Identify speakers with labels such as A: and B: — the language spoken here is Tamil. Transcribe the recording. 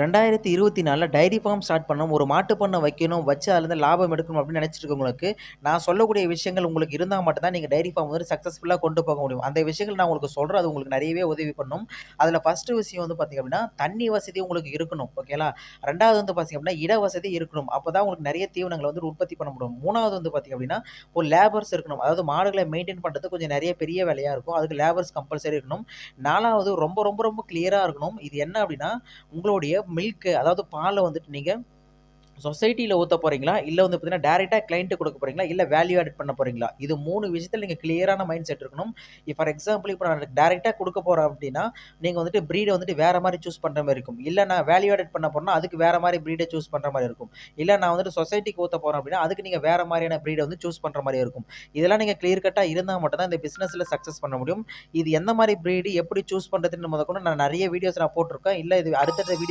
A: ரெண்டாயிரத்தி இருபத்தி நாலில் டைரி ஃபார்ம் ஸ்டார்ட் பண்ணணும் ஒரு மாட்டு பண்ணை வைக்கணும் வச்சு அதுலேருந்து லாபம் எடுக்கணும் அப்படின்னு நினச்சிட்டு நான் சொல்லக்கூடிய விஷயங்கள் உங்களுக்கு இருந்தால் மட்டும்தான் நீங்கள் டைரி ஃபார்ம் வந்து சக்ஸஸ்ஃபுல்லாக கொண்டு போக முடியும். அந்த விஷயங்கள் நான் உங்களுக்கு சொல்கிறேன் அது உங்களுக்கு நிறையவே உதவி பண்ணும். அதில் ஃபஸ்ட்டு விஷயம் வந்து பார்த்திங்க அப்படின்னா தண்ணி வசதி உங்களுக்கு இருக்கணும் ஓகேங்களா ரெண்டாவது வந்து பார்த்திங்க அப்படின்னா இட வசதி இருக்கணும். அப்போ தான் உங்களுக்கு நிறைய தீவனங்களை வந்து உற்பத்தி பண்ண முடியும். மூணாவது வந்து பார்த்திங்க அப்படின்னா ஒரு லேபர்ஸ் இருக்கணும். அதாவது மாடுகளை மெயின்டைன் பண்ணுறது கொஞ்சம் நிறைய பெரிய வேலையாக இருக்கும். அதுக்கு லேபர்ஸ் கம்பல்சரி இருக்கணும். நாலாவது ரொம்ப ரொம்ப ரொம்ப கிளியராக இருக்கணும். இது என்ன அப்படின்னா உங்களுடைய மில்க்கு அதாவது பாலை வந்துட்டு நீங்கள் சொசைட்டியில் ஊற்ற போகிறீங்களா இல்லை வந்து பார்த்தீங்கன்னா டேரெக்டாக கிளைண்ட்டு கொடுக்க போகிறீங்களா இல்லை வேல்யூ ஆட் பண்ண போகிறீங்களா இது மூணு விஷயத்தில் நீங்கள் கிளியரான மைண்ட் செட் இருக்கணும். இப்போ ஃபார் எக்ஸாம்பிள் இப்போ நான் டேரெக்டாக கொடுக்க போகிறேன் அப்படின்னா நீங்கள் வந்துட்டு ப்ரீடை வந்துட்டு வேறு மாதிரி சூஸ் பண்ணுற மாதிரி இருக்கும். இல்லை நான் வேல்யூ ஆட் பண்ண போகிறேன்னா அதுக்கு வேறு மாதிரி ப்ரீடை சூஸ் பண்ணுற மாதிரி இருக்கும். இல்லை நான் வந்துட்டு சொசைட்டிக்கு ஊற்ற போகிறேன் அப்படின்னா அதுக்கு நீங்கள் வேறு மாதிரியான ப்ரீடை வந்து சூஸ் பண்ணுற மாதிரி இருக்கும். இதெல்லாம் நீங்கள் கிளியர் கட்டாக இருந்தால் மட்டும் தான் இந்த பிஸ்னஸில் சக்ஸஸ் பண்ண முடியும். இது எந்த மாதிரி ப்ரீடு எப்படி சூஸ் பண்ணுறதுன்னு முத கூட நான் நிறைய வீடியோஸ் நான் போட்டிருக்கேன். இல்லை இது அடுத்தடுத்த வீடியோ